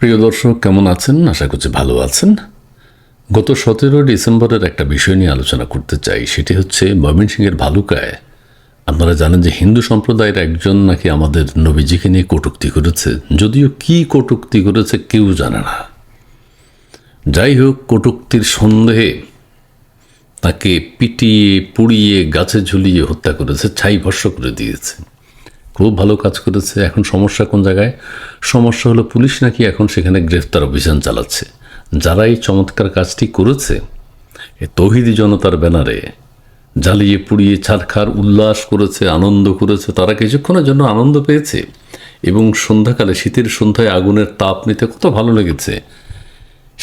প্রিয় দর্শক, কেমন আছেন? আশা করছি ভালো আছেন। গত সতেরো ডিসেম্বরের একটা বিষয় নিয়ে আলোচনা করতে চাই, সেটি হচ্ছে ময়মনসিংহের ভালুকায়। আপনারা জানেন যে হিন্দু সম্প্রদায়ের একজন নাকি আমাদের নবীজিকে নিয়ে কটূক্তি করেছে। যদিও কি কটূক্তি করেছে কেউ জানে না। যাই হোক, কটূক্তির সন্দেহে তাকে পিটিয়ে, পুড়িয়ে, গাছে ঝুলিয়ে হত্যা করেছে, ছাই ভস্য করে দিয়েছে। খুব ভালো কাজ করেছে। এখন সমস্যা কোন জায়গায়? সমস্যা হলো পুলিশ নাকি এখন সেখানে গ্রেফতার অভিযান চালাচ্ছে। যারা এই চমৎকার কাজটি করেছে তৌহিদি জনতার ব্যানারে জ্বালিয়ে পুড়িয়ে ছারখার উল্লাস করেছে, আনন্দ করেছে, তারা কিছুক্ষণের জন্য আনন্দ পেয়েছে এবং সন্ধ্যাকালে, শীতের সন্ধ্যায় আগুনের তাপ নিতে কত ভালো লেগেছে,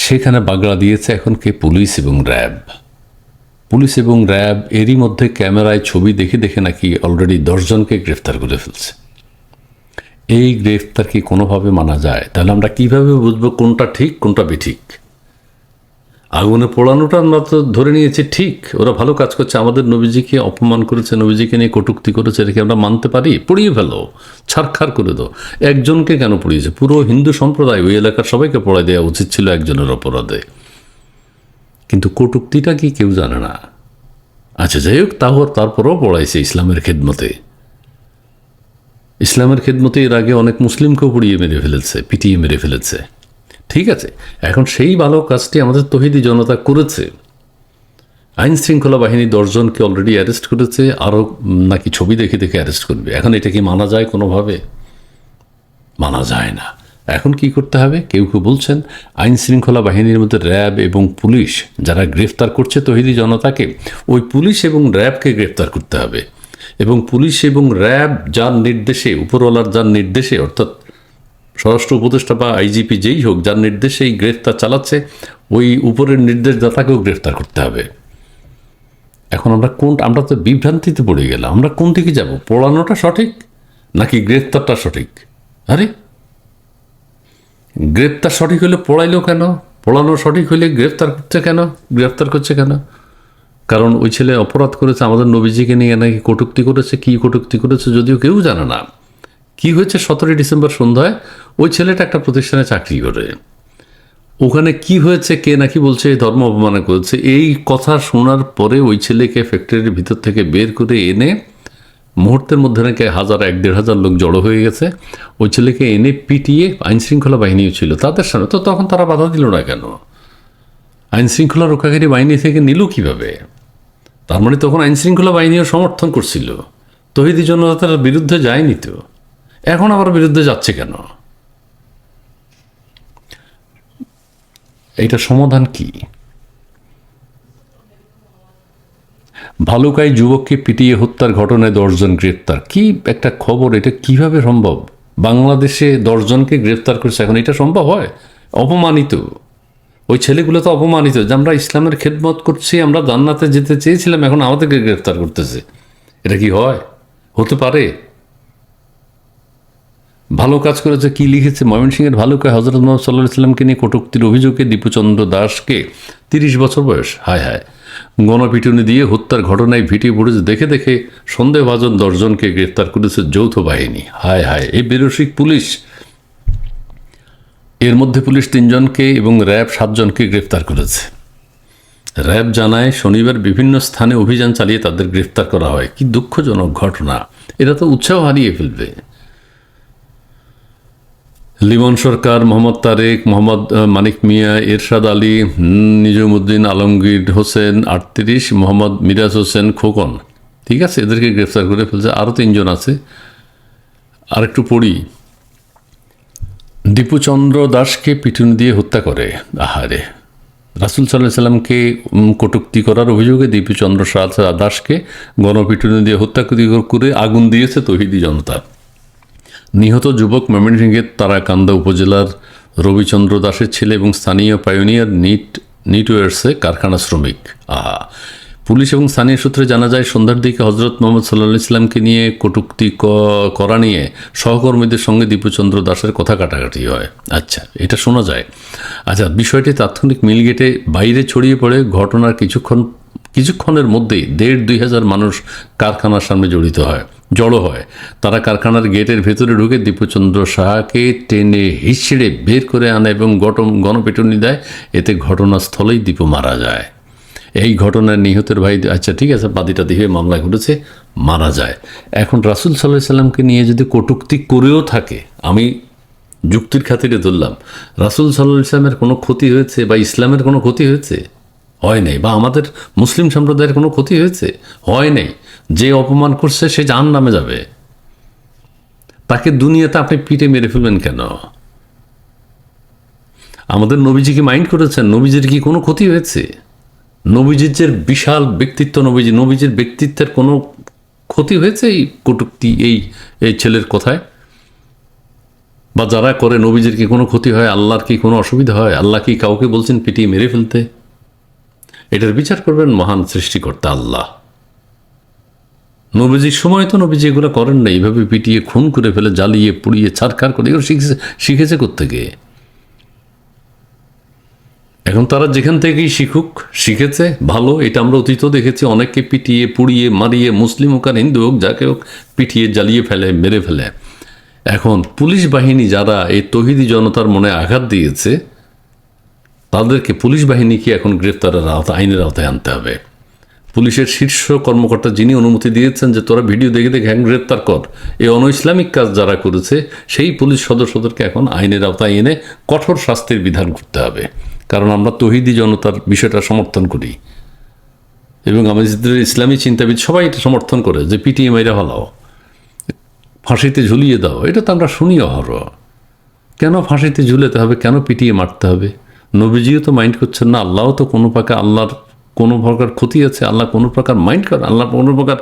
সেখানে বাগড়া দিয়েছে এখন কে পুলিশ এবং র্যাব। পুলিশ এবং র্যাব এরই মধ্যে ক্যামেরায় ছবি দেখে দেখে নাকি অলরেডি দশজনকে গ্রেফতার করে ফেলছে। এই গ্রেফতার কি কোনোভাবে মানা যায়? তাহলে আমরা কীভাবে বুঝব কোনটা ঠিক, কোনটা বেঠিক? আগুনে পোড়ানোটা আমরা তো ধরে নিয়েছি ঠিক। ওরা ভালো কাজ করছে, আমাদের নবীজিকে অপমান করেছে, নবীজিকে নিয়ে কটুক্তি করেছে, এটাকে আমরা মানতে পারি? পুড়িয়ে ফেলো ছাড়খার করে দাও। একজনকে কেন পুড়িয়েছে? পুরো হিন্দু সম্প্রদায় ওই এলাকার সবাইকে পড়াই দেওয়া উচিত ছিল একজনের অপরাধে। কিন্তু কটুক্তিটা কি কেউ জানে না? আচ্ছা যাই হোক, তাও তারপরেও পড়াইছে ইসলামের খেদমতে। ইসলামের খেদমতে এর আগে অনেক মুসলিমকেও পুড়িয়ে মেরে ফেলেছে, পিটিয়ে মেরে ফেলেছে। ঠিক আছে, এখন সেই ভালো কাজটি আমাদের তহিদি জনতা করেছে। আইন শৃঙ্খলা বাহিনী দশজনকে অলরেডি অ্যারেস্ট করেছে, আরও নাকি ছবি দেখে দেখে অ্যারেস্ট করবে। এখন এটা কি মানা যায় কোনোভাবে? মানা যায় না। এখন কি করতে হবে? কেউ কেউ বলছেন আইন শৃঙ্খলা বাহিনীর মধ্যে র্যাব এবং পুলিশ, যারা গ্রেফতার করছে তহিদি জনতাকে, ওই পুলিশ এবং র্যাবকে গ্রেফতার করতে হবে। এবং পুলিশ এবং র্যাব যার নির্দেশে, উপরওয়ালার যার নির্দেশে, অর্থাৎ স্বরাষ্ট্র উপদেষ্টা বা আইজিপি যেই হোক, যার নির্দেশে এই গ্রেফতার চালাচ্ছে, ওই উপরের নির্দেশদাতাকেও গ্রেফতার করতে হবে। এখন আমরা কোন, আমরা তো বিভ্রান্তিতে পড়ে গেলাম। আমরা কোন দিকে যাব? পড়ানোটা সঠিক নাকি গ্রেফতারটা সঠিক? আরে গ্রেপ্তার সঠিক হলে পড়াইলো কেন? পড়ানো সঠিক হলে গ্রেফতার করছে কেন? গ্রেফতার করছে কেন? কারণ ওই ছেলে অপরাধ করেছে, আমাদের নবীজিকে নিয়ে নাকি কটুক্তি করেছে, কি কটুক্তি করেছে যদিও কেউ জানে না। কি হয়েছে সতেরোই ডিসেম্বর সন্ধ্যায়? ওই ছেলেটা একটা প্রতিষ্ঠানে চাকরি করে। ওখানে কি হয়েছে, কে নাকি বলছে ধর্ম অপমানে করেছে, এই কথা শোনার পরে ওই ছেলেকে ফ্যাক্টরির ভিতর থেকে বের করে এনে মুহূর্তের মধ্যে নাকি হাজার এক দেড় হাজার লোক জড়ো হয়ে গেছে। ওই ছেলেকে এনে পিটিয়ে আইন শৃঙ্খলা বাহিনীও ছিল। তাদের সামনে তো তখন তারা বাধা দিল না কেন? আইন শৃঙ্খলা রক্ষাকারী বাহিনী থেকে নিল কীভাবে? তার মানে তখন আইন শৃঙ্খলা বাহিনীও সমর্থন করছিল। তহিদি জনতার বিরুদ্ধে যায়নি তো? এখন আবার বিরুদ্ধে যাচ্ছে কেন? এইটা সমাধান কি? ভালুকায় যুবককে পিটিয়ে হত্যার ঘটনায় দশজন গ্রেপ্তার। কি একটা খবর? এটা কীভাবে সম্ভব? বাংলাদেশে দশজনকে গ্রেপ্তার করছে এখন এটা সম্ভব হয়? অপমানিত। ওই ছেলেগুলো তো অপমানিত। যে আমরা ইসলামের খেদমত করছি, আমরা জান্নাতে যেতে চেয়েছিলাম, এখন আমাদেরকে গ্রেফতার করতেছে। এটা কি হয়? হতে পারে? ভালো কাজ করেছে কি লিখেছে? ময়মনসিংহের ভালুকায় হজরত মোহাম্মদ সাল্লাহ ইসলামকে নিয়ে কটুক্তির অভিযোগে দীপুচন্দ্র দাসকে তিরিশ বছর বয়স। হায় হায়। গণপিটুনি দিয়ে হত্যার ঘটনায় ভিডিও ফুটেজ দেখে দেখে সন্দেহভাজন দশজনকে গ্রেফতার করেছে যৌথ বাহিনী। হায় হায়। এই বেরসিক পুলিশ, এর মধ্যে পুলিশ তিনজনকে এবং র্যাব সাতজনকে গ্রেফতার করেছে। র্যাব জানায় শনিবার বিভিন্ন স্থানে অভিযান চালিয়ে তাদের গ্রেফতার করা হয়। কি দুঃখজনক ঘটনা। এরা তো উৎসাহ হারিয়ে ফেলবে। লিমন সরকার, মোহাম্মদ তারেক, মোহাম্মদ মানিক মিয়া, এরশাদ আলী, নিজামুদ্দিন আলমগীর হোসেন আটত্রিশ, মোহাম্মদ মিরাজ হোসেন খোকন। ঠিক আছে, এদেরকে গ্রেফতার করে ফেলছে। আরও তিনজন আছে। আর একটু পড়ি। দীপুচন্দ্র দাসকে পিটুনি দিয়ে হত্যা করে। আহারে। রাসুল সাল্লাহ সাল্লামকে কটূক্তি করার অভিযোগে দীপুচন্দ্র দাসকে গণপিটুনি দিয়ে হত্যা করে আগুন দিয়েছে তহিদি জনতা। নিহত যুবক ময়মনসিংহের তারাকান্দা উপজেলার রবিচন্দ্র দাসের ছেলে এবং স্থানীয় পায়োনিয়ার নিট নিটওয়ার্সে কারখানা শ্রমিক। আহা। পুলিশ এবং স্থানীয় সূত্রে জানা যায়, সন্ধ্যার দিকে হজরত মোহাম্মদ সাল্লাহ ইসলামকে নিয়ে কটূক্তি করা নিয়ে সহকর্মীদের সঙ্গে দীপুচন্দ্র দাসের কথা কাটাকাটি হয়। আচ্ছা এটা শোনা যায়। আচ্ছা বিষয়টি তাৎক্ষণিক মিলগেটে বাইরে ছড়িয়ে পড়ে। ঘটনার কিছুক্ষণ, কিছুক্ষণের মধ্যেই দেড় দুই হাজার মানুষ কারখানার সামনে জড়িত হয়। জড়ো হয়। তারা কারখানার গেটের ভেতরে ঢুকে দীপচন্দ্র সাহাকে টেনে হিসড়ে বের করে আনে এবং গট গণপিটুনি দেয়। এতে ঘটনাস্থলেই দীপু মারা যায়। এই ঘটনায় নিহতের ভাই আচ্ছা ঠিক আছে বাদিটা দিয়ে মামলা ঘটেছে, মারা যায়। এখন রাসুল সাল্লাহ সাল্লামকে নিয়ে যদি কটুক্তি করেও থাকে, আমি যুক্তির খাতিরে ধরলাম, রাসুল সাল্লাহ ইসলামের কোনো ক্ষতি হয়েছে বা ইসলামের কোনো ক্ষতি হয়েছে? হয় নাই, বা আমাদের মুসলিম সম্প্রদায়ের কোনো ক্ষতি হয়েছে? হয় নাই। যে অপমান করছে, সে জান নামে যাবে। তাকে দুনিয়াতে আপনি পিঠে মেরে ফেলবেন কেন? আমাদের নবীজি কি মাইন্ড করেছেন? নবীজির কি কোনো ক্ষতি হয়েছে? নবীজির যে বিশাল ব্যক্তিত্ব, নবীজি নবীজির ব্যক্তিত্বের কোনো ক্ষতি হয়েছে এই কটুক্তি, এই এই ছেলের কথায়? বা যারা করে, নবীজির কি কোনো ক্ষতি হয়? আল্লাহর কি কোনো অসুবিধা হয়? আল্লাহ কি কাউকে বলছেন পিটিয়ে মেরে ফেলতে? এটার বিচার করবেন মহান সৃষ্টিকর্তা আল্লাহ। নবীজির সময় তো নবীজি এগুলো করেন না এইভাবে পিটিয়ে, খুন করে ফেলে, জ্বালিয়ে, পুড়িয়ে ছাড়খাড় করে, এগুলো শিখেছে শিখেছে কোত্থেকে? এখন তারা যেখান থেকেই শিখুক, শিখেছে, ভালো, এটা আমরা অতীত দেখেছি। অনেককে পিটিয়ে, পুড়িয়ে, মারিয়ে, মুসলিম হোক আর হিন্দু হোক, যাকে হোক, পিটিয়ে, জ্বালিয়ে ফেলে, মেরে ফেলে। এখন পুলিশ বাহিনী যারা এই তহিদি জনতার মনে আঘাত দিয়েছে তাদেরকে পুলিশ বাহিনীকে এখন গ্রেপ্তারের আওতা আইনের আওতায় আনতে হবে? পুলিশের শীর্ষ কর্মকর্তা যিনি অনুমতি দিয়েছেন যে তোরা ভিডিও দেখে দেখে হ্যাং গ্রেপ্তার কর, এই অন ইসলামিক কাজ যারা করেছে, সেই পুলিশ সদস্যদেরকে এখন আইনের আওতায় এনে কঠোর শাস্তির বিধান করতে হবে। কারণ আমরা তহিদি জনতার বিষয়টা সমর্থন করি। এবং আমাদের ইসলামী চিন্তাবিদ সবাই এটা সমর্থন করে যে পিটিএম এরা হলাও ফাঁসিতে ঝুলিয়ে দাও, এটা তো আমরা শুনি অহর কেন ফাঁসিতে ঝুলেতে হবে? কেন পিটিয়ে মারতে হবে? নবীজিও তো মাইন্ড করছেন না, আল্লাহও তো কোনো প্রকার আল্লাহর কোনো প্রকার ক্ষতি আছে, আল্লাহ কোনো প্রকার মাইন্ড করেন আল্লাহ কোনো প্রকার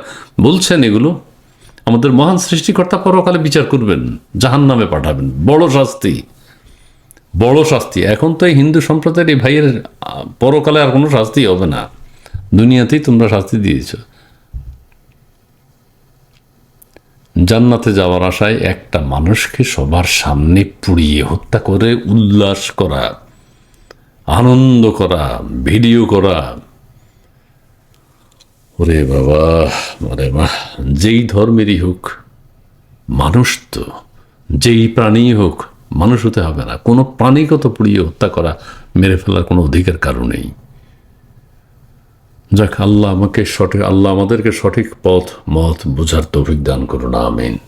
বলছেন এগুলো। আমাদের মহান সৃষ্টিকর্তা পরকালে বিচার করবেন জাহান নামে পাঠাবেন, বড় শাস্তি বড় শাস্তি। এখন তো এই হিন্দু সম্প্রদায়ের এই ভাইয়ের পরকালে আর কোনো শাস্তি হবে না। দুনিয়াতেই তোমরা শাস্তি দিয়েছ। জান্নাতে যাওয়ার আশায় একটা মানুষকে সবার সামনে পুড়িয়ে হত্যা করে উল্লাস করা। আনন্দ করা, ভিডিও করা। ওরে বাবা, ওরে মা, যেই ধর্মেরই হোক, মানুষ তো, যেই প্রাণী হোক, মানুষ হতে হবে না। কোনো প্রাণীগত পুড়িয়ে হত্যা করা, মেরে ফেলার কোনো অধিকার কারও নেই। যাক, আল্লাহ আমাকে সঠিক, আল্লাহ আমাদেরকে সঠিক পথ, মত, বোঝার তৌফিক দান করুন, আমিন।